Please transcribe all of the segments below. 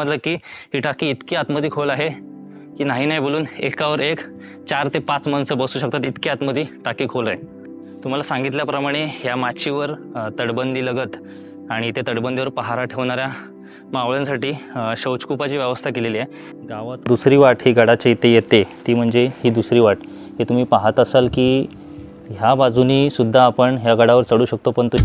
म्हटलं की ही टाकी इतकी आतमध्ये खोल आहे की नाही नाही बोलून एकावर एक चार ते पाच माणसं बसू शकतात. इतकी आतमध्ये टाकी खोल आहे. तुम्हाला सांगितल्याप्रमाणे ह्या माचीवर तडबंदी तटबंदी लगत आणि ते तटबंदीवर पहारा ठेवणाऱ्या मावळ्यांसाठी शौचकुपाची शौचकूपाची व्यवस्था केलेली आहे. गावात दुसरी वाट ही गडाच्या इथे येते. ती म्हणजे ही दुसरी वाट. हे तुम्ही पाहत असाल की ह्या बाजूनी सुद्धा आपण ह्या गडावर चढू शकतो पण तो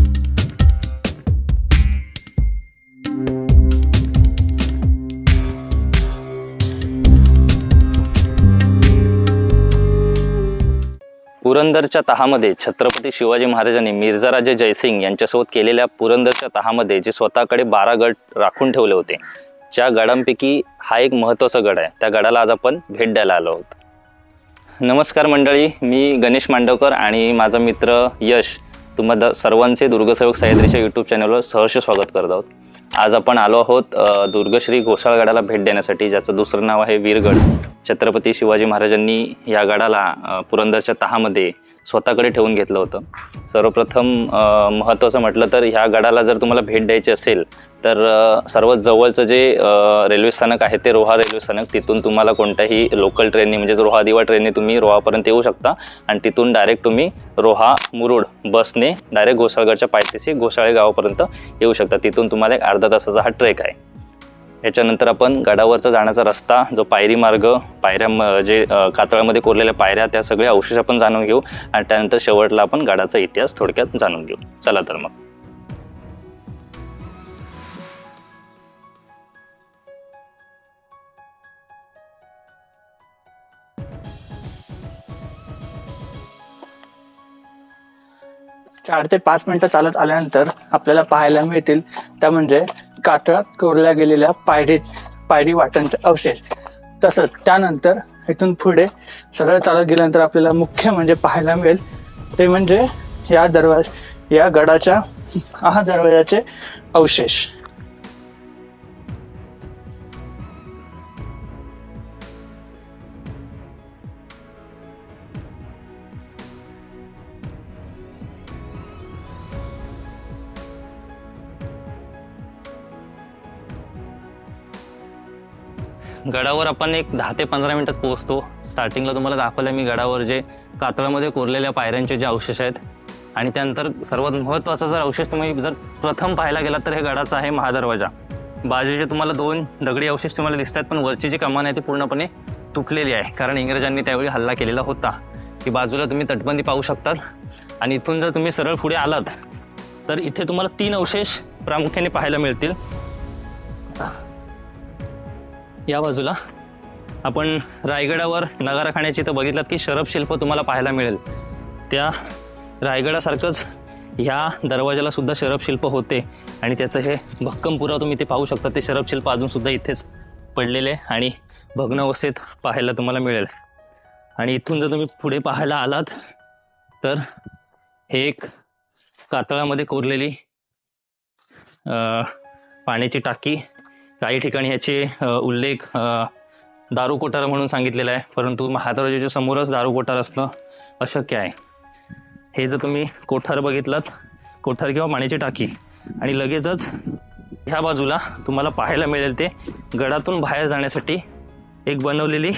पुरंदरच्या तहामध्ये छत्रपती शिवाजी महाराजांनी मिर्झाराजे जयसिंग यांच्यासोबत केलेल्या पुरंदरच्या तहामध्ये जे स्वतःकडे बारा गड राखून ठेवले होते ज्या गडांपैकी हा एक महत्त्वाचा गड आहे. त्या गडाला आज आपण भेट द्यायला आलो आहोत. नमस्कार मंडळी मी गणेश मांडवकर आणि माझा मित्र यश तुम्हा द- सर्वांचे दुर्गसेवक सह्याद्रीच्या यूट्यूब चॅनलवर सहर्ष स्वागत करत आहोत. आज आपण आलो आहोत दुर्गश्री घोसाळगडाला भेट देण्यासाठी ज्याचं दुसरं नाव आहे वीरगड. छत्रपती शिवाजी महाराजांनी या गडाला पुरंदरच्या तहामध्ये स्वतःकडे ठेवून घेतलं होतं. सर्वप्रथम महत्त्वाचं म्हटलं तर ह्या गडाला जर तुम्हाला भेट द्यायची असेल तर सर्वात जवळचं जे रेल्वे स्थानक आहे ते रोहा रेल्वे स्थानक. तिथून तुम्हाला कोणत्याही लोकल ट्रेनने म्हणजे रोहा दिवा ट्रेनने तुम्ही रोहापर्यंत येऊ शकता. आणि तिथून डायरेक्ट तुम्ही रोहा मुरुड बसने डायरेक्ट घोसाळगडच्या पायथ्याशी घोसाळे गावापर्यंत येऊ शकता. तिथून तुम्हाला एक अर्धा तासाचा हा ट्रेक आहे. याच्यानंतर आपण गडावरचा जाण्याचा रस्ता जो पायरी मार्ग पायऱ्या जे कातळामध्ये कोरलेल्या पायऱ्या त्या सगळ्या अवशेष आपण जाणून घेऊ आणि त्यानंतर शेवटला आपण गडाचा इतिहास थोडक्यात जाणून घेऊ. चला तर मग. चार ते पाच मिनिटं चालत आल्यानंतर आपल्याला पाहायला मिळतील. त्या म्हणजे कातळात कोरल्या गेलेल्या पायरी पायरी वाटांचे अवशेष. तसंच त्यानंतर इथून पुढे सरळ चालत गेल्यानंतर आपल्याला मुख्य म्हणजे पाहायला मिळेल ते म्हणजे या दरवाज या गडाच्या हा दरवाजाचे अवशेष. गडावर आपण एक दहा ते पंधरा मिनिटात पोहोचतो. स्टार्टिंगला तुम्हाला दाखवलं मी गडावर जे कातळामध्ये कोरलेल्या पायऱ्यांचे जे अवशेष आहेत. आणि त्यानंतर सर्वात महत्त्वाचा जर अवशेष तुम्ही जर प्रथम पाहायला गेलात तर हे गडाचा आहे महादरवाजा. बाजूचे तुम्हाला दोन दगडी अवशेष तुम्हाला दिसतात पण वरची जी कमान आहे ती पूर्णपणे तुटलेली आहे. कारण इंग्रजांनी त्यावेळी हल्ला केलेला होता. की बाजूला तुम्ही तटबंदी पाहू शकतात. आणि इथून जर तुम्ही सरळ पुढे आलात तर इथे तुम्हाला तीन अवशेष प्रामुख्याने पाहायला मिळतील. या बाजूला. आपण रायगडावर नगाराखान्याची तर बघितलात की शरब शिल्प तुम्हाला पाहायला मिळेल. त्या रायगडासारखंच ह्या दरवाजाला सुद्धा शरब शिल्प होते. आणि त्याचं हे भक्कम पुरा तुम्ही इथे पाहू शकता ते शरब शिल्प अजून सुद्धा इथेच पडलेले आणि भग्न अवस्थेत पाहायला तुम्हाला मिळेल. आणि इथून जर तुम्ही पुढे पाहायला आलात तर हे एक कातळामध्ये कोरलेली पाण्याची टाकी काही ठिकाणी ह्याचे उल्लेख दारू कोठार म्हणून सांगितलेला आहे. परंतु महादरवाजाच्या समोरच दारू कोठार असणं अशक्य आहे. हे जर तुम्ही कोठार बघितलात कोठार किंवा पाण्याची टाकी आणि लगेचच ह्या बाजूला तुम्हाला पाहायला मिळेल ते गडातून बाहेर जाण्यासाठी एक बनवलेली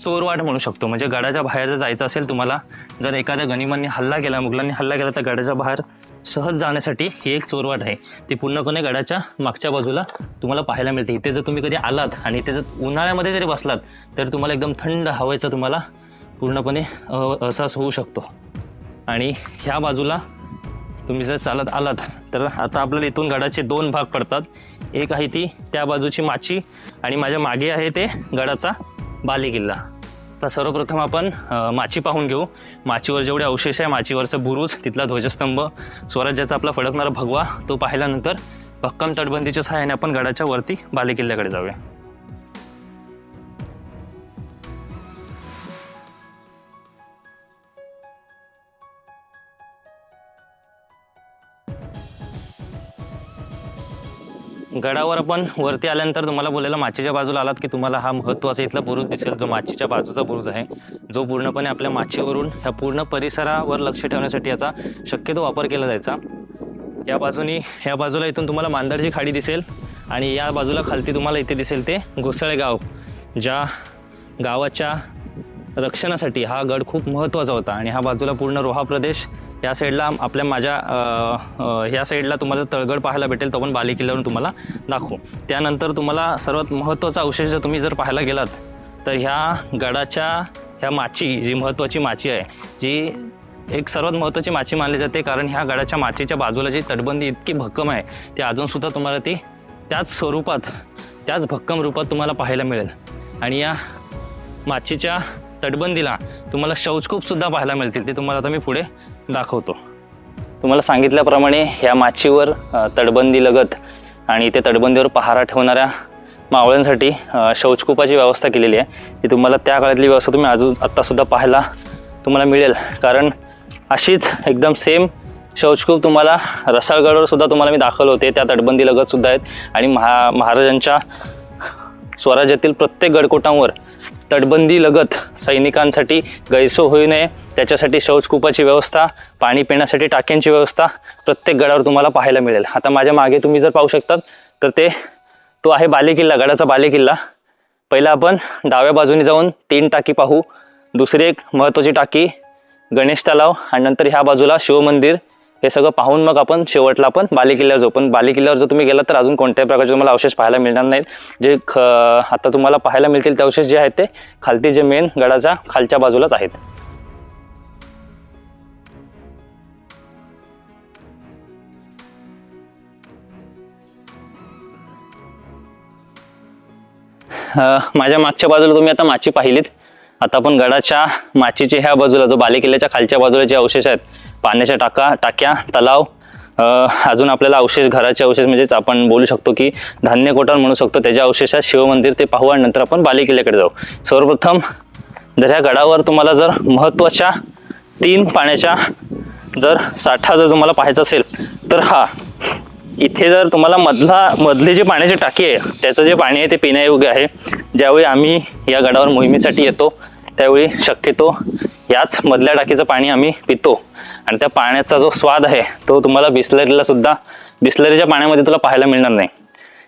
चोरवाट म्हणू शकतो. म्हणजे गडाच्या बाहेर जर जायचं असेल तुम्हाला जर एखाद्या गनिमांनी हल्ला केला मुघलांनी हल्ला केला तर गडाच्या बाहेर सहज जाण्यासाठी ही एक चोरवाट आहे. ती पूर्णपणे गडाच्या मागच्या बाजूला तुम्हाला पाहायला मिळते. इथे जर तुम्ही कधी आलात आणि इथे जर उन्हाळ्यामध्ये जरी बसलात तर तुम्हाला एकदम थंड हवेचा तुम्हाला पूर्णपणे अहसास होऊ शकतो. आणि ह्या बाजूला तुम्ही जर चालत आलात तर आता आपल्याला इथून गडाचे दोन भाग पडतात. एक आहे ती त्या बाजूची माची आणि माझ्या मागे आहे ते गडाचा बाली किल्ला तर सर्वप्रथम आपण माची पाहून घेऊ. माचीवर जेवढे अवशेष आहे माचीवरचं बुरुज तिथला ध्वजस्तंभ स्वराज्याचा आपला फडकणारा भगवा तो पाहिल्यानंतर भक्कम तटबंदीच्या सहाय्याने आपण गडाच्या वरती बालेकिल्ल्याकडे जाऊया. गडावर आपण वरती आल्यानंतर तुम्हाला बोलायला माचीच्या बाजूला आलात की तुम्हाला हा महत्त्वाचा इथला बुरुज दिसेल जो माचीच्या बाजूचा बुरुज आहे. जो पूर्णपणे आपल्या माचीवरून ह्या पूर्ण परिसरावर लक्ष ठेवण्यासाठी याचा शक्यतो वापर केला जायचा. या बाजूनी ह्या बाजूला इथून तुम्हाला मांदरची खाडी दिसेल आणि या बाजूला खालती तुम्हाला इथे दिसेल ते घोसाळे गाव ज्या गावाच्या रक्षणासाठी हा गड खूप महत्त्वाचा होता आणि हा बाजूला पूर्ण रोहा प्रदेश या साईडला आपल्या माझ्या ह्या साईडला तुम्हाला तळगड पाहायला भेटेल तो पण बाली किल्ल्यावरून तुम्हाला दाखवू. त्यानंतर तुम्हाला सर्वात महत्त्वाचा अवशेष जर तुम्ही जर पाहायला गेलात तर ह्या गडाच्या ह्या माची जी महत्त्वाची माची आहे जी एक सर्वात महत्त्वाची माची मानली जाते कारण ह्या गडाच्या माचीच्या बाजूला जी तटबंदी इतकी भक्कम आहे ती अजूनसुद्धा तुम्हाला ती त्याच स्वरूपात त्याच भक्कम रूपात तुम्हाला पाहायला मिळेल. आणि या माचीच्या तटबंदीला तुम्हाला शौचकूपसुद्धा पाहायला मिळतील ते तुम्हाला आता मी पुढे दाखवतो. तुम्हाला सांगितल्याप्रमाणे ह्या माचीवर तटबंदी लगत आणि ते तटबंदीवर पहारा ठेवणाऱ्या मावळ्यांसाठी शौचकूपाची व्यवस्था केलेली आहे. ती तुम्हाला त्या काळातली व्यवस्था तुम्ही अजून आत्तासुद्धा पाहायला तुम्हाला मिळेल. कारण अशीच एकदम सेम शौचकूप तुम्हाला रसाळगडवर सुद्धा तुम्हाला मी दाखवलं होते. त्या तटबंदी लगतसुद्धा आहेत. आणि महा महाराजांच्या स्वराज्यातील प्रत्येक गडकोटांवर तटबंदी लगत सैनिकांसाठी गैरसोय होऊ नये. त्याच्यासाठी शौचकूपाची व्यवस्था पाणी पिण्यासाठी टाक्यांची व्यवस्था प्रत्येक गडावर तुम्हाला पाहायला मिळेल. आता माझ्या मागे तुम्ही जर पाहू शकतात तर ते तो आहे बालेकिल्ला गडाचा बालेकिल्ला. पहिला आपण डाव्या बाजूने जाऊन तीन टाकी पाहू. दुसरी एक महत्त्वाची टाकी गणेश तलाव आणि नंतर ह्या बाजूला शिवमंदिर हे सगळं पाहून मग आपण शेवटला आपण बालेकिल्ल्यावर जाऊ. पण बालेकिल्ल्यावर जर तुम्ही गेलात तर अजून कोणत्याही प्रकारचे तुम्हाला अवशेष पाहायला मिळणार नाहीत. जे ख आता तुम्हाला पाहायला मिळतील ते अवशेष जे आहेत ते खालती जे मेन गडाच्या खालच्या बाजूलाच आहेत. माझ्या मागच्या बाजूला तुम्ही आता माची पाहिलीत. आता आपण गडाच्या माचीच्या ह्या बाजूला जो बालेकिल्ल्याच्या खालच्या बाजूला जे अवशेष आहेत पाण्याच्या टाका टाक्या तलाव अजून आपल्याला अवशेष घराचे अवशेष म्हणजेच आपण बोलू शकतो की धान्य कोठार म्हणू शकतो. त्याच्या अवशेषात शिवमंदिर ते पाहू आणि नंतर आपण बालेकिल्ल्याकडे जाऊ. सर्वप्रथम जर ह्या गडावर तुम्हाला जर महत्त्वाच्या तीन पाण्याच्या जर साठा जर तुम्हाला पाहायचा असेल तर हा इथे जर तुम्हाला मधला मधली जे पाण्याची टाकी आहे त्याचं जे पाणी आहे ते पिण्यायोग्य आहे. ज्यावेळी आम्ही या गडावर मोहिमेसाठी येतो त्यावेळी शक्यतो याच मधल्या टाकीचं पाणी आम्ही पितो. आणि त्या पाण्याचा जो स्वाद आहे तो तुम्हाला बिस्लरीला सुद्धा बिस्लरीच्या पाण्यामध्ये तुला पाहायला मिळणार नाही.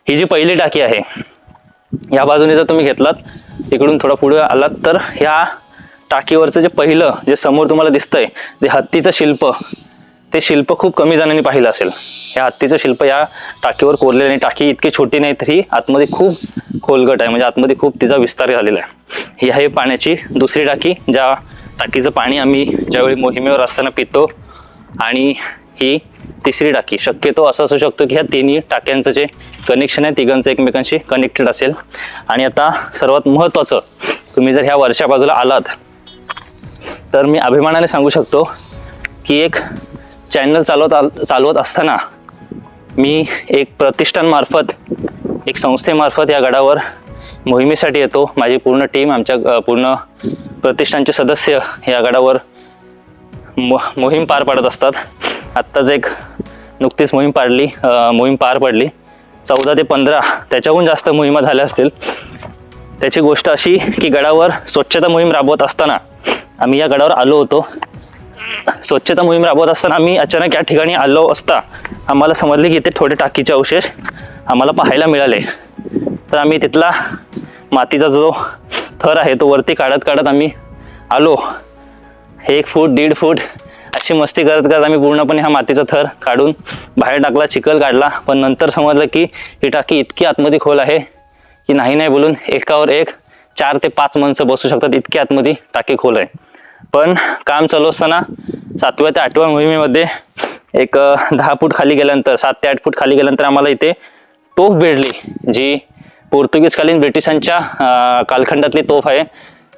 ही जी पहिली टाकी आहे या बाजूने जर तुम्ही घेतलात इकडून थोडा पुढे आलात तर ह्या टाकीवरचं जे पहिलं जे समोर तुम्हाला दिसतंय जे हत्तीचं शिल्प ते शिल्प खूप कमी जणांनी पाहिलं असेल. या हत्तीचं शिल्प या टाकीवर कोरलेलं आणि टाकी इतकी छोटी नाही तरी आतमध्ये खूप खोलगट आहे. म्हणजे आतमध्ये खूप तिचा विस्तार झालेला आहे. ही आहे पाण्याची दुसरी टाकी ज्या टाकीचं पाणी आम्ही ज्यावेळी मोहिमेवर असताना पितो आणि ही तिसरी टाकी. शक्यतो असं असू शकतो की ह्या तिन्ही टाक्यांचं जे कनेक्शन आहे तिघांचं एकमेकांशी कनेक्टेड असेल. आणि आता सर्वात महत्त्वाचं तुम्ही जर ह्या वरच्या बाजूला आलात तर मी अभिमानाने सांगू शकतो की एक चॅनल चालवत आल- चालवत असताना मी एक प्रतिष्ठानमार्फत एक संस्थेमार्फत या गडावर मोहिमेसाठी येतो. माझी पूर्ण टीम आमच्या पूर्ण प्रतिष्ठानचे सदस्य या गडावर मो मोहीम पार पाडत असतात. आत्ताच एक नुकतीच मोहीम पाडली मोहीम पार पडली. चौदा ते पंधरा त्याच्याहून जास्त मोहिमा झाल्या असतील. त्याची गोष्ट अशी की गडावर स्वच्छता मोहीम राबवत असताना आम्ही या गडावर आलो होतो. स्वच्छता मोहीम राबवत असताना आम्ही अचानक या ठिकाणी आलो असता आम्हाला समजले की इथे थोडे टाकीचे अवशेष आम्हाला पाहायला मिळाले. तर आम्ही तिथला मातीचा जो थर आहे तो वरती काढत काढत आम्ही आलो. एक फूट दीड फूट अशी मस्ती करत करत आम्ही पूर्णपणे हा मातीचा थर काढून बाहेर टाकला चिखल काढला. पण नंतर समजलं की ही टाकी इतकी आतमध्ये खोल आहे की नाही नाही बोलून एकावर एक चार ते पाच माणसं बसू शकतात. इतकी आतमध्ये टाकी खोल आहे. पण काम चालू असताना सातव्या ते आठव्या मोहिमेमध्ये एक दहा फूट खाली गेल्यानंतर सात ते आठ फूट खाली गेल्यानंतर आम्हाला इथे तोफ भेटली जी पोर्तुगीजकालीन ब्रिटिशांच्या कालखंडातली तोफ आहे.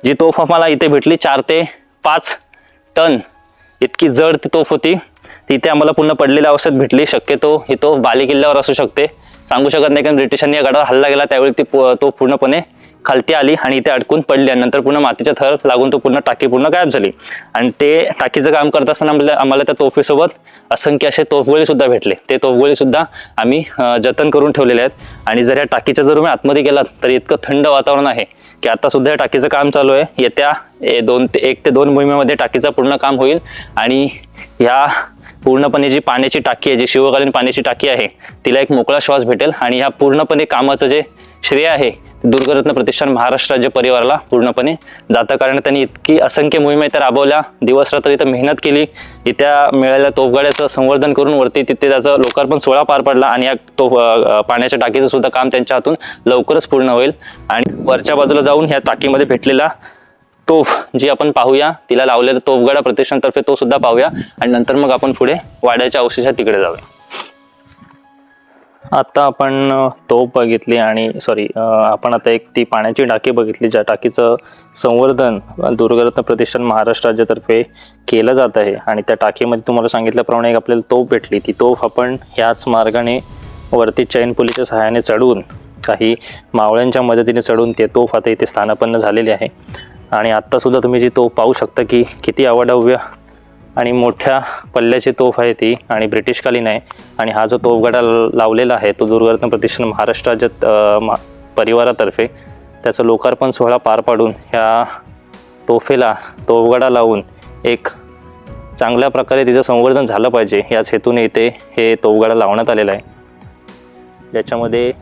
जी तोफ आम्हाला इथे भेटली चार ते पाच टन. इतकी जड ती तोफ होती. तिथे आम्हाला पूर्ण पडलेल्या अवस्थेत भेटली. शक्यतो ही तोफ बालेकिल्ल्यावर असू शकते. सांगू शकत नाही कारण ब्रिटिशांनी या गडावर हल्ला गेला त्यावेळी ती पो- तोफ पूर्णपणे खालती आली आणि इथे अडकून पडल्यानंतर पुन्हा मातीच्या थर लागून तो पूर्ण टाकी पूर्ण गायब झाली. आणि ते टाकीचं काम करत असताना आम्हाला त्या तोफीसोबत असंख्य असे तोफगोळे सुद्धा भेटले. ते तोफगोळे सुद्धा आम्ही जतन करून ठेवलेले आहेत. आणि जर या टाकीच्या जर तुम्ही आतमध्ये गेलात तर इतकं थंड वातावरण आहे की आता सुद्धा या टाकीचं काम चालू आहे. येत्या ए- दोन ते एक ते दोन मोहिमेमध्ये टाकीचं पूर्ण काम होईल. आणि ह्या पूर्णपणे जी पाण्याची टाकी आहे जी शिवकालीन पाण्याची टाकी आहे तिला एक मोकळा श्वास भेटेल. आणि ह्या पूर्णपणे कामाचं जे श्रेय आहे दुर्गरत्न प्रतिष्ठान महाराष्ट्र राज्य परिवाराला पूर्णपणे जातं. कारण त्यांनी इतकी असंख्य मोहिमा इथं राबवल्या. दिवस रात्र इथं मेहनत केली. इथ्या मिळालेल्या तोफगाड्याचं संवर्धन करून वरती तिथे त्याचं लोकार्पण सोहळा पार पडला आणि या तोफ पाण्याच्या टाकीचं सुद्धा काम त्यांच्या हातून लवकरच पूर्ण होईल. आणि वरच्या बाजूला जाऊन ह्या टाकीमध्ये भेटलेला तोफ जी आपण पाहूया तिला लावलेला तोफगाडा प्रतिष्ठानतर्फे तो सुद्धा पाहूया. आणि नंतर मग आपण पुढे वाड्याच्या अवशेषात तिकडे जाऊया. आता आपण तोप तोफ बघितली आणि सॉरी आपण आता एक ती पाण्याची टाकी बघितली ज्या टाकीचं संवर्धन दुर्गरत्न प्रतिष्ठान महाराष्ट्र राज्यातर्फे केलं जात आहे. आणि त्या टाकीमध्ये तुम्हाला सांगितल्याप्रमाणे एक आपल्याला तोफ भेटली. ती तोफ आपण ह्याच मार्गाने वरती चैन पुलीच्या सहाय्याने चढून काही मावळ्यांच्या मदतीने चढून ते तोफ आता इथे स्थानापन्न झालेली आहे. आणि आत्तासुद्धा तुम्ही जी तोफ पाहू शकता की किती अवाढव्य आणि मोठ्या पल्ल्याची तोफ आहे ती आणि ब्रिटिशकालीन आहे. आणि हा जो तोफगडा लावलेला आहे तो दुर्गरत्न प्रतिष्ठान महाराष्ट्र राज्यात मा- परिवारातर्फे त्याचं लोकार्पण सोहळा पार पाडून ह्या तोफेला तोफगडा लावून एक चांगल्या प्रकारे तिचं संवर्धन झालं पाहिजे. याच हेतूने इथे हे तोफगडा लावण्यात आलेला आहे. ज्याच्यामध्ये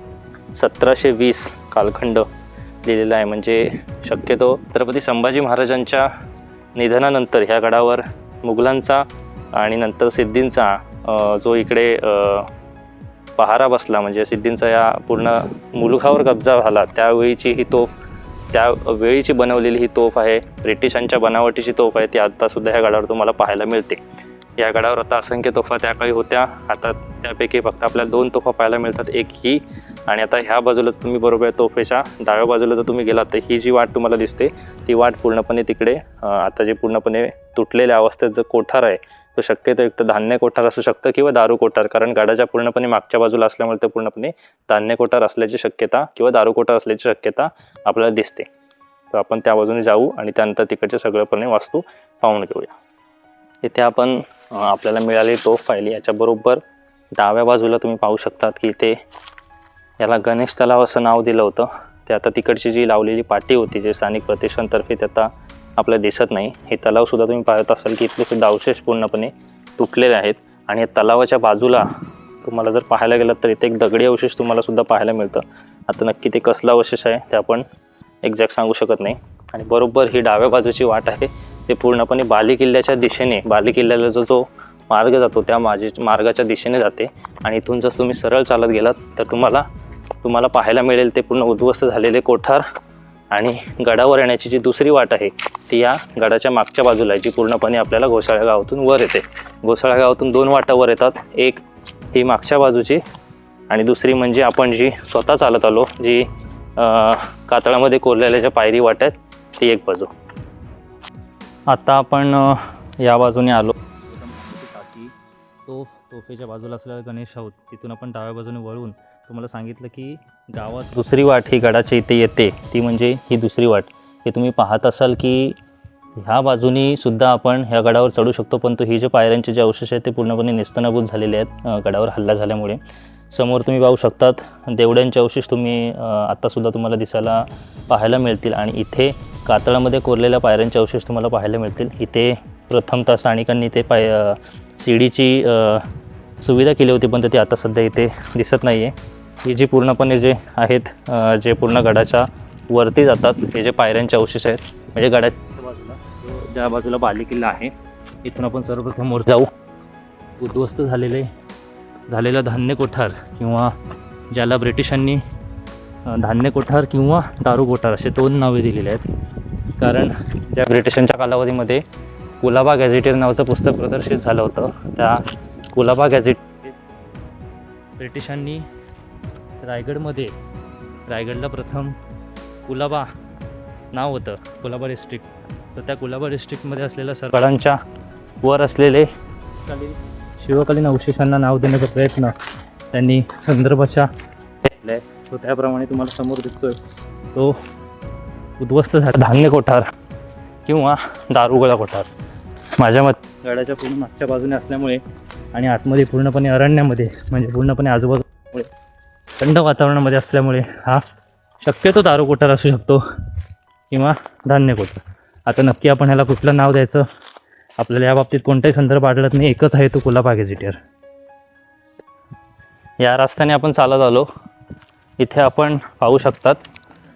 सतराशे वीस कालखंड लिहिलेला आहे. म्हणजे शक्यतो छत्रपती संभाजी महाराजांच्या निधनानंतर ह्या गडावर मुघलांचा आणि नंतर सिद्धींचा जो इकडे पहारा बसला म्हणजे सिद्धींचा या पूर्ण मुलुखावर कब्जा झाला त्यावेळीची ही तोफ त्या वेळीची बनवलेली ही तोफ आहे ब्रिटिशांच्या बनावटीची तोफ आहे ती आत्तासुद्धा ह्या गडावर तुम्हाला पाहायला मिळते. या गडावर आता असंख्य तोफा त्या काही होत्या. आता त्यापैकी फक्त आपल्याला दोन तोफा पाहायला मिळतात. एक ही. आणि आता ह्या बाजूला तुम्ही बरोबर आहे तोफेच्या डाव्या बाजूला जर तुम्ही गेलात तर ही जी वाट तुम्हाला दिसते ती वाट पूर्णपणे तिकडे आता जे पूर्णपणे तुटलेल्या अवस्थेत जो कोठार आहे तो शक्यतो एक तर धान्य कोठार असू शकतं किंवा दारू कोठार. कारण गाडाच्या पूर्णपणे मागच्या बाजूला असल्यामुळे ते पूर्णपणे धान्य कोठार असल्याची शक्यता किंवा दारू कोठार असल्याची शक्यता आपल्याला दिसते. तर आपण त्या बाजूने जाऊ आणि त्यानंतर तिकडचे सगळेपणे वास्तू पाहून घेऊया. इथे आपण आपल्याला मिळाली तो फाईल याच्याबरोबर डाव्या बाजूला तुम्ही पाहू शकतात की इथे याला गणेश तलाव असं नाव दिलं होतं. ते आता तिकडची जी लावलेली पाटी होती जे स्थानिक प्रतिष्ठानतर्फे ते आता आपल्याला दिसत नाही. हे तलावसुद्धा तुम्ही पाहत असाल की इथले सुद्धा अवशेष पूर्णपणे तुटलेले आहेत. आणि या तलावाच्या बाजूला तुम्हाला जर पाहायला गेलं तर इथे एक दगडी अवशेष तुम्हाला सुद्धा पाहायला मिळतं. आता नक्की ते कसलं अवशेष आहे ते आपण एक्झॅक्ट सांगू शकत नाही. आणि बरोबर ही डाव्या बाजूची वाट आहे. ते पूर्णपणे बाली किल्ल्याच्या दिशेने बाली किल्ल्याला जो जो मार्ग जातो त्या माझे मार्गाच्या दिशेने जाते. आणि इथून जर तुम्ही सरळ चालत गेलात तर तुम्हाला तुम्हाला पाहायला मिळेल ते पूर्ण उद्ध्वस्त झालेले कोठार आणि गडावर येण्याची जी दुसरी वाट आहे ती या गडाच्या मागच्या बाजूला आहे जी पूर्णपणे आपल्याला घोसाळ्या गावातून वर येते. घोसाळ्या गावातून दोन वाटा वर येतात. एक ही मागच्या बाजूची आणि दुसरी म्हणजे आपण जी स्वतः चालत आलो जी कातळामध्ये कोरलेल्या ज्या पायरी वाट आहेत ती एक बाजू. आता आपण या बाजूने आलो. टाकी तोफ तोफेच्या बाजूला असलेला गणेश आहोत तिथून आपण डाव्या बाजूने वळून तुम्हाला सांगितलं की गावात दुसरी वाट ही गडाच्या इथे येते. ती म्हणजे ही दुसरी वाट. हे तुम्ही पाहत असाल की ह्या बाजूनी सुद्धा आपण ह्या गडावर चढू शकतो पण तो ही जे पायऱ्यांचे जे अवशेष आहेत ते पूर्णपणे नेस्तनाभूत झालेले आहेत गडावर हल्ला झाल्यामुळे. समोर तुम्ही पाहू शकतात. देवड्यांचे अवशेष तुम्ही आत्तासुद्धा तुम्हाला दिसायला पाहायला मिळतील. आणि इथे कातळामध्ये कोरलेल्या पायऱ्यांचे अवशेष तुम्हाला पाहायला मिळतील. इथे प्रथमतः स्थानिकांनी ते पाय सीडीची सुविधा केली होती पण ते आता सध्या इथे दिसत नाही आहे ही जी पूर्णपणे जे आहेत जे पूर्ण गडाच्या वरती जातात हे जे पायऱ्यांचे अवशेष आहेत म्हणजे गडाच्या बाजूला ज्या बाजूला बाली किल्ला आहे इथून आपण सर्वप्रथम वर जाऊ. उद्ध्वस्त झालेले झालेला धान्य कोठार किंवा ज्याला ब्रिटिशांनी धान्य कोठार किंवा दारू कोठार असे दोन नावे दिलेले आहेत. कारण ज्या ब्रिटिशांच्या कालावधीमध्ये कुलाबा गॅझेटेर नावाचं पुस्तक प्रदर्शित झालं होतं त्या कुलाबा गॅझेट ब्रिटिशांनी रायगडमध्ये रायगडला प्रथम कुलाबा नाव होतं कुलाबा डिस्ट्रिक्ट. तर त्या कुलाबा डिस्ट्रिक्टमध्ये असलेल्या सरकारांच्या वर असलेले शिवकालीन अवशेषांना नाव देण्याचा प्रयत्न त्यांनी संदर्भाच्या केला आहे तो त्याप्रमाणे तुम्हाला समोर दिसतोय. तो उद्ध्वस्त झाला. धान्य कोठार किंवा दारुगोळा कोठार. माझ्या मत गडाच्या पूर्ण मागच्या बाजूने असल्यामुळे आणि आतमध्ये पूर्णपणे अरण्यामध्ये म्हणजे पूर्णपणे आजूबाजूमुळे थंड वातावरणामध्ये असल्यामुळे हा शक्यतो दारू कोठार असू शकतो किंवा धान्य कोठार. आता नक्की आपण ह्याला कुठलं नाव द्यायचं? आपल्याला या बाबतीत कोणताही संदर्भ आढळत नाही. एकच आहे तो कुलाबा गॅझेटियर या रस्त्याने आपण चालत आलो. इथे आपण पाहू शकतात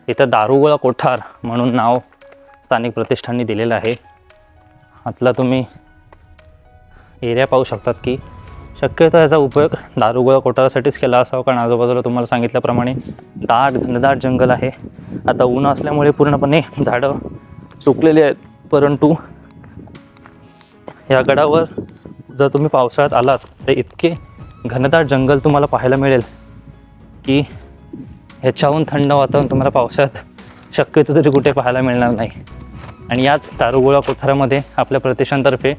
इथं दारुगोळा कोठार म्हणून नाव स्थानिक प्रतिष्ठाननी दिलेलं आहे. आतला तुम्ही एरिया पाहू शकतात की शक्यतो याचा उपयोग दारुगोळा कोठारासाठीच केला असावा कारण आजूबाजूला तुम्हाला सांगितल्याप्रमाणे दाट घनदाट जंगल आहे. आता ऊन असल्यामुळे पूर्णपणे झाडं सुकलेली आहेत परंतु या गडावर जर तुम्ही पावसाळ्यात आलात तर इतके घनदाट जंगल तुम्हाला पाहायला मिळेल की ह्याच्याहून थंड वातावरण तुम्हाला पावसाळ्यात शक्यतो तरी कुठे पाहायला मिळणार नाही. आणि याच दारुगोळा कोठारामध्ये आपल्या प्रतिष्ठानतर्फे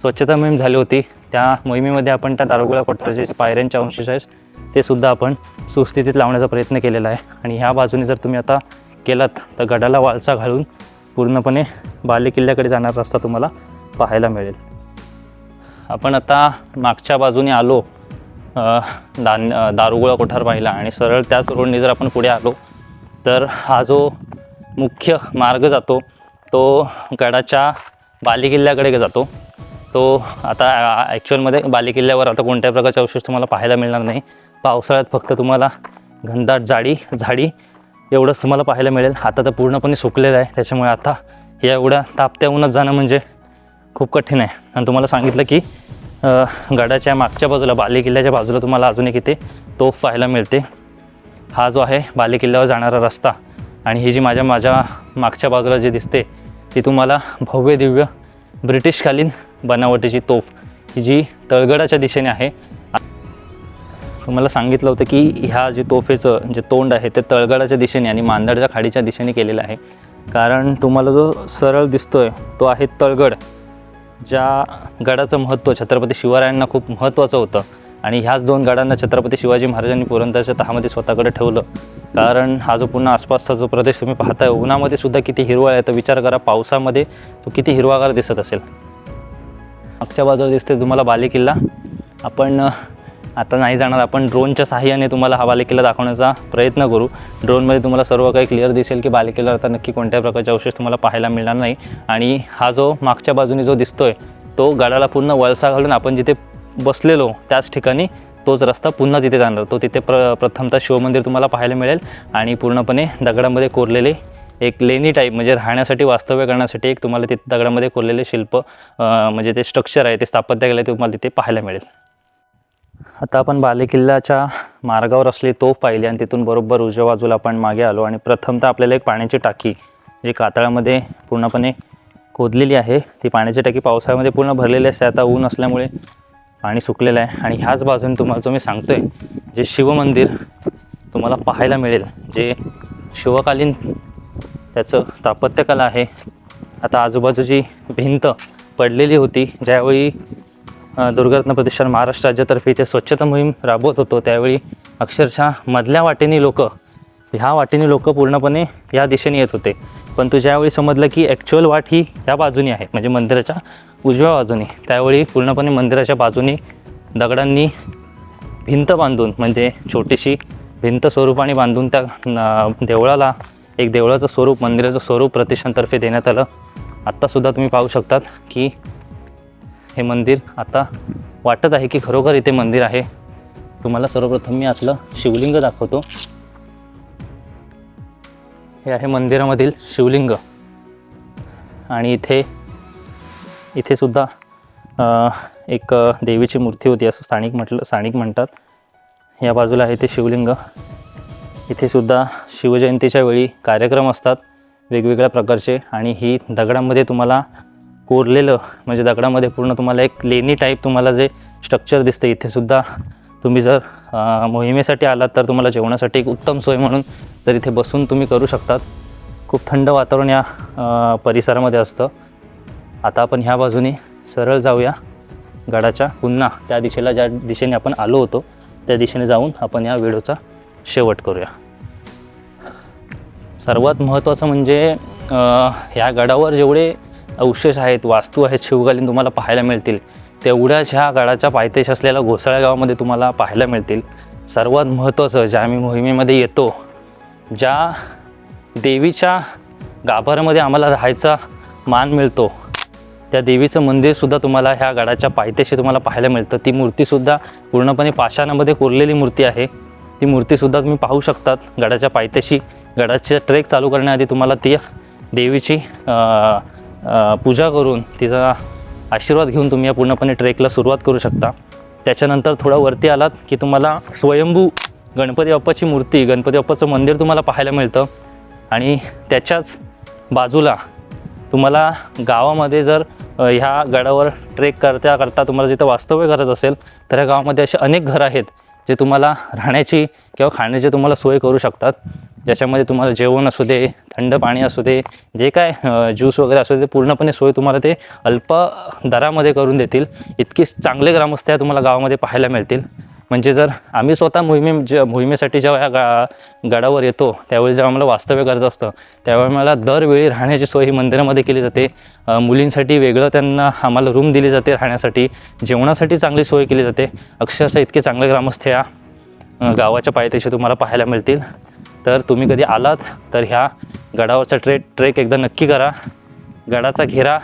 स्वच्छता मोहीम झाली होती. त्या मोहिमेमध्ये आपण त्या दारुगोळा कोठाराचे पायऱ्यांचे अंशेष आहेत ते सुद्धा आपण सुस्थितीत लावण्याचा प्रयत्न केलेला आहे. आणि ह्या बाजूने जर तुम्ही आता केलात तर गडाला वालसा घालून पूर्णपणे बालेकिल्ल्याकडे जाणारा रस्ता तुम्हाला पाहायला मिळेल. आपण आता मागच्या बाजूने आलो धान्य दान दारुगोळा कोठार पाहिला आणि सरळ त्याच रोडने जर आपण पुढे आलो तर हा जो मुख्य मार्ग जातो तो गडाच्या बालेकिल्ल्याकडे जातो. तो आता ॲक्च्युअलमध्ये बालेकिल्ल्यावर आता कोणत्या प्रकारचे अवशेष तुम्हाला पाहायला मिळणार नाही. पावसाळ्यात फक्त तुम्हाला घनदाट जाडी झाडी एवढंच तुम्हाला पाहायला मिळेल. आता तर पूर्णपणे सुकलेलं आहे. त्याच्यामुळे आता या एवढ्या तापत्या उन्हात जाणं म्हणजे खूप कठीण आहे. आणि तुम्हाला सांगितलं की गडाच्या मागच्या बाजूला बालेकिल्ल्याच्या बाजूला तुम्हाला अजून एक इथे तोफ पाहायला मिळते. हा जो आहे बालेकिल्ल्यावर जाणारा रस्ता. आणि ही जी माझ्या माझ्या मागच्या बाजूला जी दिसते ती तुम्हाला भव्य दिव्य ब्रिटिशकालीन बनावटीची तोफ ही जी तळगडाच्या दिशेने आहे. तुम्हाला सांगितलं होतं की ह्या जे तोफेचं जे तोंड आहे ते तळगडाच्या दिशेने आणि मांदडच्या खाडीच्या दिशेने केलेलं आहे. कारण तुम्हाला जो सरळ दिसतोय तो आहे तळगड. ज्या गडाचं महत्त्व छत्रपती शिवरायांना खूप महत्त्वाचं होतं आणि ह्याच दोन गडांना छत्रपती शिवाजी महाराजांनी पुरंदरच्या तहामध्ये स्वतःकडे ठेवलं. कारण हा जो पुन्हा आसपासचा जो प्रदेश तुम्ही पाहताय उन्हामध्ये सुद्धा किती हिरवळ आहे तर विचार करा पावसामध्ये तो किती हिरवागार दिसत असेल. मागच्या बाजूला दिसते तुम्हाला बालेकिल्ला. आपण आता नाही जाणार. आपण ड्रोनच्या सहाय्याने तुम्हाला हा बालेकिल्ला दाखवण्याचा प्रयत्न करू. ड्रोनमध्ये तुम्हाला सर्व काही क्लिअर दिसेल की बालेकिल्ला आता नक्की कोणत्या प्रकारचे अवशेष तुम्हाला पाहायला मिळणार नाही. आणि हा जो मागच्या बाजूने जो दिसतोय तो गडाला पूर्ण वळसा घालून आपण जिथे बसलेलो त्याच ठिकाणी तोच रस्ता पुन्हा तिथे जाणार. तो तिथे प्र प्रथमतः शिवमंदिर तुम्हाला पाहायला मिळेल. आणि पूर्णपणे दगडामध्ये कोरलेले एक लेणी टाईप म्हणजे राहण्यासाठी वास्तव्य करण्यासाठी एक तुम्हाला तिथे दगडामध्ये कोरलेले शिल्प म्हणजे ते स्ट्रक्चर आहे ते स्थापत्य केलं ते तुम्हाला तिथे पाहायला मिळेल. आता आपण बालेकिल्ल्याच्या मार्गावर असली तोफ पाहिली आणि तिथून बरोबर उजव्या बाजूला आपण मागे आलो आणि प्रथमतः आपल्याला एक पाण्याची टाकी जी कातळामध्ये पूर्णपणे खोदलेली आहे ती पाण्याची टाकी पावसाळ्यामध्ये पूर्ण भरलेली असते. आता ऊन असल्यामुळे पाणी सुकलेलं आहे आणि ह्याच बाजूने तुम्हाला जो मी सांगतो आहे जे शिवमंदिर तुम्हाला पाहायला मिळेल जे शिवकालीन त्याचं स्थापत्यकला आहे. आता आजूबाजूची भिंत पडलेली होती. ज्यावेळी दुर्गरत्न प्रतिष्ठान महाराष्ट्र राज्यातर्फे इथे स्वच्छता मोहीम राबवत होतो. त्यावेळी अक्षरशः मधल्या वाटेने लोक ह्या वाटेने लोक पूर्णपणे या दिशेने येत होते. पण तू ज्यावेळी समजलं की ॲक्च्युअल वाट ही ह्या बाजूने आहे म्हणजे मंदिराच्या उजव्या बाजूने त्यावेळी पूर्णपणे मंदिराच्या बाजूने दगडांनी भिंत बांधून म्हणजे छोटीशी भिंत स्वरूपाने बांधून त्या देवळाला एक देवळाचं स्वरूप मंदिराचं स्वरूप प्रतिष्ठानतर्फे देण्यात आलं. आत्तासुद्धा तुम्ही पाहू शकतात की हे मंदिर आता वाटत आहे की खरोखर इथे मंदिर आहे. तुम्हाला सर्वप्रथम मी आतलं शिवलिंग दाखवतो. हे आहे मंदिरामधील शिवलिंग. आणि इथे इथे सुद्धा एक देवीची मूर्ती होती असं स्थानिक म्हटलं स्थानिक म्हणतात. या बाजूला आहे ते शिवलिंग. इथे सुद्धा शिवजयंतीच्या वेळी कार्यक्रम असतात वेगवेगळ्या प्रकारचे. आणि ही दगडामध्ये तुम्हाला कोरलेलं म्हणजे दगडामध्ये पूर्ण तुम्हाला एक लेणी टाईप तुम्हाला जे स्ट्रक्चर दिसतं इथेसुद्धा तुम्ही जर मोहिमेसाठी आलात तर तुम्हाला जेवणासाठी एक उत्तम सोय म्हणून जर इथे बसून तुम्ही करू शकतात. खूप थंड वातावरण या परिसरामध्ये असतं. आता आपण ह्या बाजूने सरळ जाऊया. गडाच्या पुन्हा त्या दिशेला ज्या दिशेने आपण आलो होतो त्या दिशेने जाऊन आपण या व्हिडिओचा शेवट करूया. सर्वात महत्त्वाचं म्हणजे ह्या गडावर जेवढे अवशेष आहेत वास्तू आहेत शिवकालीन तुम्हाला पाहायला मिळतील. तेवढ्याच ह्या गडाच्या पायथ्याशी असलेल्या घोसाळ्या गावामध्ये तुम्हाला पाहायला मिळतील. सर्वात महत्त्वाचं ज्या आम्ही मोहिमेमध्ये येतो ज्या देवीच्या गाभाऱ्यामध्ये आम्हाला राहायचा मान मिळतो त्या देवीचं मंदिरसुद्धा तुम्हाला ह्या गडाच्या पायथ्याशी तुम्हाला पाहायला मिळतं. ती मूर्तीसुद्धा पूर्णपणे पाषाणामध्ये कोरलेली मूर्ती आहे. ती मूर्तीसुद्धा तुम्ही पाहू शकतात गडाच्या पायथ्याशी. गडाचे ट्रेक चालू करण्याआधी तुम्हाला ती देवीची पूजा करून तिचा आशीर्वाद घेऊन तुम्ही या पूर्णपणे ट्रेकला सुरुवात करू शकता. त्याच्यानंतर थोडं वरती आलात की तुम्हाला स्वयंभू गणपती बाप्पाची मूर्ती गणपती बाप्पाचं मंदिर तुम्हाला पाहायला मिळतं. आणि त्याच्याच बाजूला तुम्हाला गावामध्ये जर ह्या गडावर ट्रेक करता करता तुम्हाला जिथं वास्तव्य करत असेल तर ह्या गावामध्ये असे अनेक घरं आहेत जे तुम्हाला राहण्याची किंवा खाण्याची तुम्हाला सोय करू शकतात. ज्याच्यामध्ये तुम्हाला जेवण असू दे थंड पाणी असू दे जे काय ज्यूस वगैरे असू दे पूर्णपणे सोय तुम्हाला ते अल्प दरामध्ये करून देतील. इतकी चांगले ग्रामस्थ या तुम्हाला गावामध्ये पाहायला मिळतील. म्हणजे जर आम्ही स्वतः मोहिमे ज मोहिमेसाठी जेव्हा या गा गडावर येतो त्यावेळी जेव्हा आम्हाला वास्तव्य करायचं असतं त्यावेळी मला दरवेळी राहण्याची सोय ही मंदिरामध्ये केली जाते. मुलींसाठी वेगळं त्यांना आम्हाला रूम दिली जाते राहण्यासाठी. जेवणासाठी चांगली सोय केली जाते. अक्षरशः इतके चांगले ग्रामस्थ या गावाच्या पायथ्याशी तुम्हाला पाहायला मिळतील. तर तुम्ही कधी आलात तर ह्या गडावरचा ट्रेक ट्रेक एकदा नक्की करा. गडाचा घेरा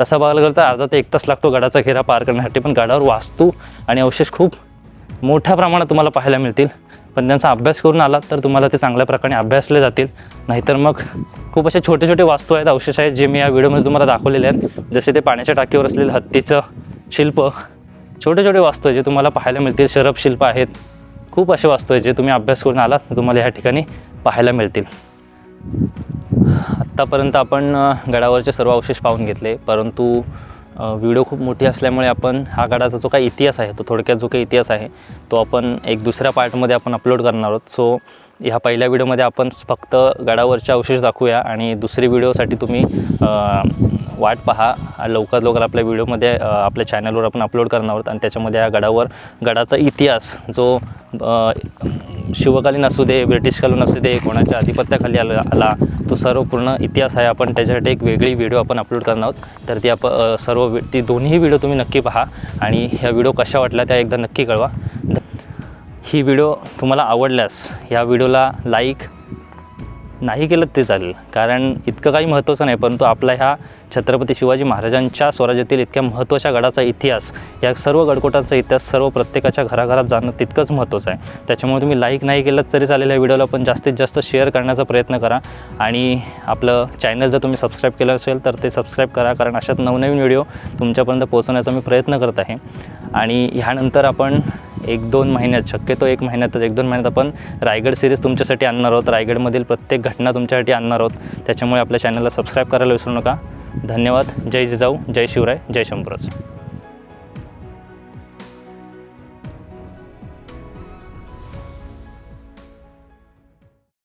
तसा बघायला गेलं तर अर्धा ते एक तास लागतो गडाचा घेरा पार करण्यासाठी. पण गडावर वास्तू आणि अवशेष खूप मोठ्या प्रमाणात तुम्हाला पाहायला मिळतील. पण त्यांचा अभ्यास करून आलात तर तुम्हाला ते चांगल्या प्रकारे अभ्यासले जातील. नाहीतर मग खूप असे छोटे छोटे वास्तू आहेत अवशेष आहेत जे मी या व्हिडिओमध्ये तुम्हाला दाखवलेले आहेत. जसे ते पाण्याच्या टाकीवर असलेलं हत्तीचं शिल्प. छोटे छोटे वास्तू आहे जे तुम्हाला पाहायला मिळतील. शरब शिल्प आहेत. खूप असे वास्तू आहे जे तुम्ही अभ्यास करून आलात तर तुम्हाला ह्या ठिकाणी पाहायला मिळतील. आत्तापर्यंत आपण गडावरचे सर्व अवशेष पाहून घेतले परंतु व्हिडिओ खूप मोठी असल्यामुळे आपण हा गडाचा जो काही इतिहास आहे तो थोडक्यात जो काही इतिहास आहे तो आपण एक दुसऱ्या पार्टमध्ये आपण अपलोड करणार आहोत. सो ह्या पहिल्या व्हिडिओमध्ये आपण फक्त गडावरचे अवशेष दाखवूया आणि दुसरी व्हिडिओसाठी तुम्ही वाट पहा. लवकरात लवकर आपल्या व्हिडिओमध्ये आपल्या चॅनलवर आपण अपलोड करणार आहोत आणि त्याच्यामध्ये या गडावर गडाचा इतिहास जो शिवकालीन असू दे ब्रिटिशकालीन असू दे कोणाच्या अधिपत्याखाली आला आला तो सर्व पूर्ण इतिहास आहे. आपण त्याच्यासाठी एक वेगळी व्हिडिओ आपण अपलोड करणार आहोत. तर ती आप सर्व वि- ती दोन्ही व्हिडिओ तुम्ही नक्की पहा आणि ह्या व्हिडिओ कशा वाटल्या त्या एकदा नक्की कळवा. ही व्हिडिओ तुम्हाला आवडल्यास ह्या व्हिडिओला लाईक नाही केलं ते चालेल. कारण इतकं काही महत्त्वाचं नाही परंतु आपला ह्या छत्रपती शिवाजी महाराजांच्या स्वराज्यातील इतक्या महत्त्वाच्या गडाचा इतिहास या सर्व गडकोटांचा इतिहास सर्व प्रत्येकाच्या घराघरात जाणं तितकंच महत्त्वाचं आहे. त्याच्यामुळे तुम्ही लाईक नाही केलं तरी चालेल या व्हिडिओला पण जास्तीत जास्त शेअर करण्याचा प्रयत्न करा. आणि आपलं चॅनल जर तुम्ही सबस्क्राईब केलं असेल तर ते सबस्क्राईब करा कारण अशाच नवनवीन व्हिडिओ तुमच्यापर्यंत पोहोचवण्याचा मी प्रयत्न करत आहे. आणि ह्यानंतर आपण एक दोन महिन्यात शक्यतो एक महिन्यातच एक दोन महिन्यात आपण रायगड सिरीज तुमच्यासाठी आणणार आहोत. रायगडमधील प्रत्येक घटना तुमच्यासाठी आणणार आहोत. त्याच्यामुळे आपल्या चॅनलला सबस्क्राईब करायला विसरू नका. धन्यवाद. जय जिजाऊ. जय शिवराय. जय शंभूराज.